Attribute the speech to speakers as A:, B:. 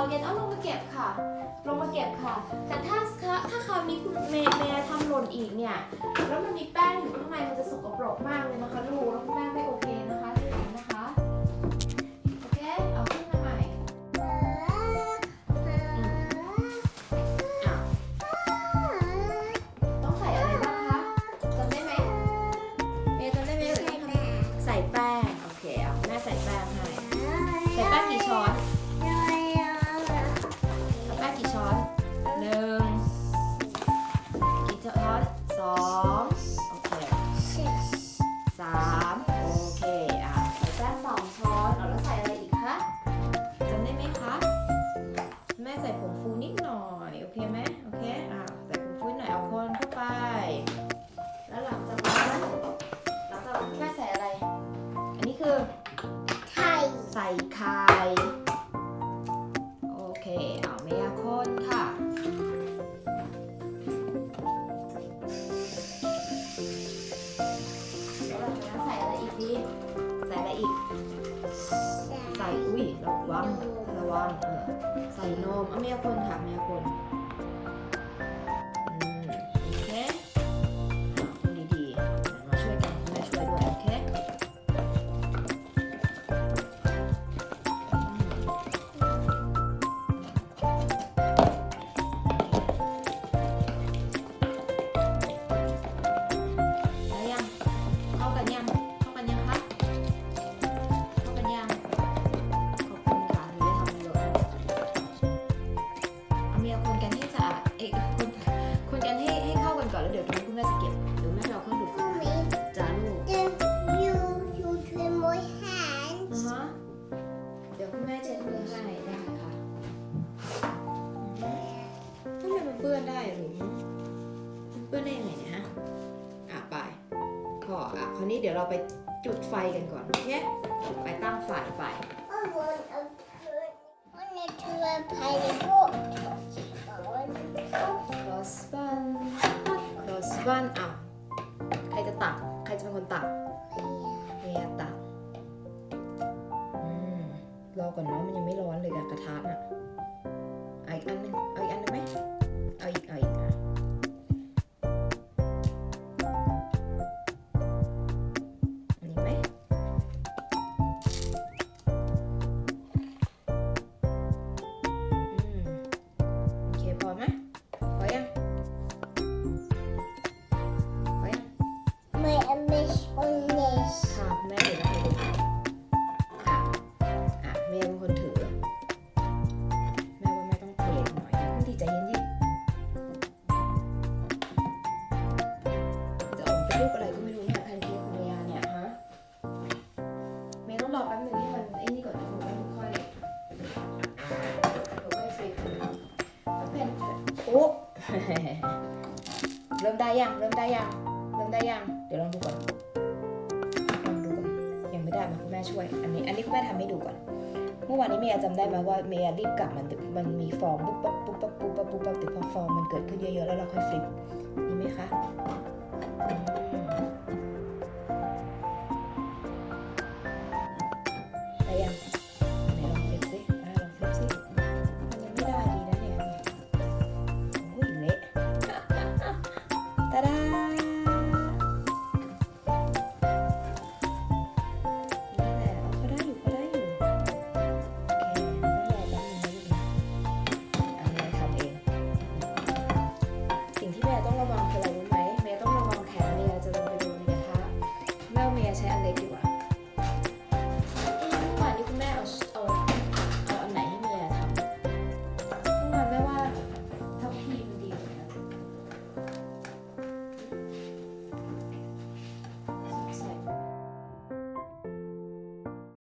A: อเย็นเอาลงมาเก็บค่ะ ลงมาเก็บค่ะ แต่ถ้าถ้าคราวนี้คุณเมย์ทำหล่นอีกเนี่ย แล้วมันมีแป้งอยู่ข้างในมันจะสกปรกมากเลยนะคะลูก ที่ใส่อะไรอีก ใส่ อุ้ยระวังระวังเออใส่นมอเะแม่คนค่ะเม่คน ปื้อนได้หรือเปื้อนได้ยังไงนะอะไปพออะคราวนี้เดี๋ยวเราไปจุดไฟกันก่อนโอเคไปตั้งไฟไป I want a turd. want to a pineapple. cross one cross one อะใครจะตักใครจะเป็นคนตักเมียตักรอก่อนเนาะมันยังไม่ร้อนเลยกระทะน่ะอีกอันหนึงเอาอีกอันหนึงไหม ay ay ay. ปุ๊บ เริ่มได้ยัง เริ่มได้ยัง เริ่มได้ยัง เดี๋ยวลองดูก่อน ลองดูก่อน ยังไม่ได้มาคุณแม่ช่วย อันนี้ อันนี้คุณแม่ทำให้ดูก่อน เมื่อวานนี้เมียจำได้ไหมว่าเมียรีบกลับมัน มันมีฟอร์มปุ๊บปุ๊บปุ๊บปุ๊บปุ๊บปุ๊บปุ๊บปั๊บแต่พอฟอร์มมันเกิดขึ้นเยอะๆแล้วเราค่อยฟลิป นี่ไหมคะ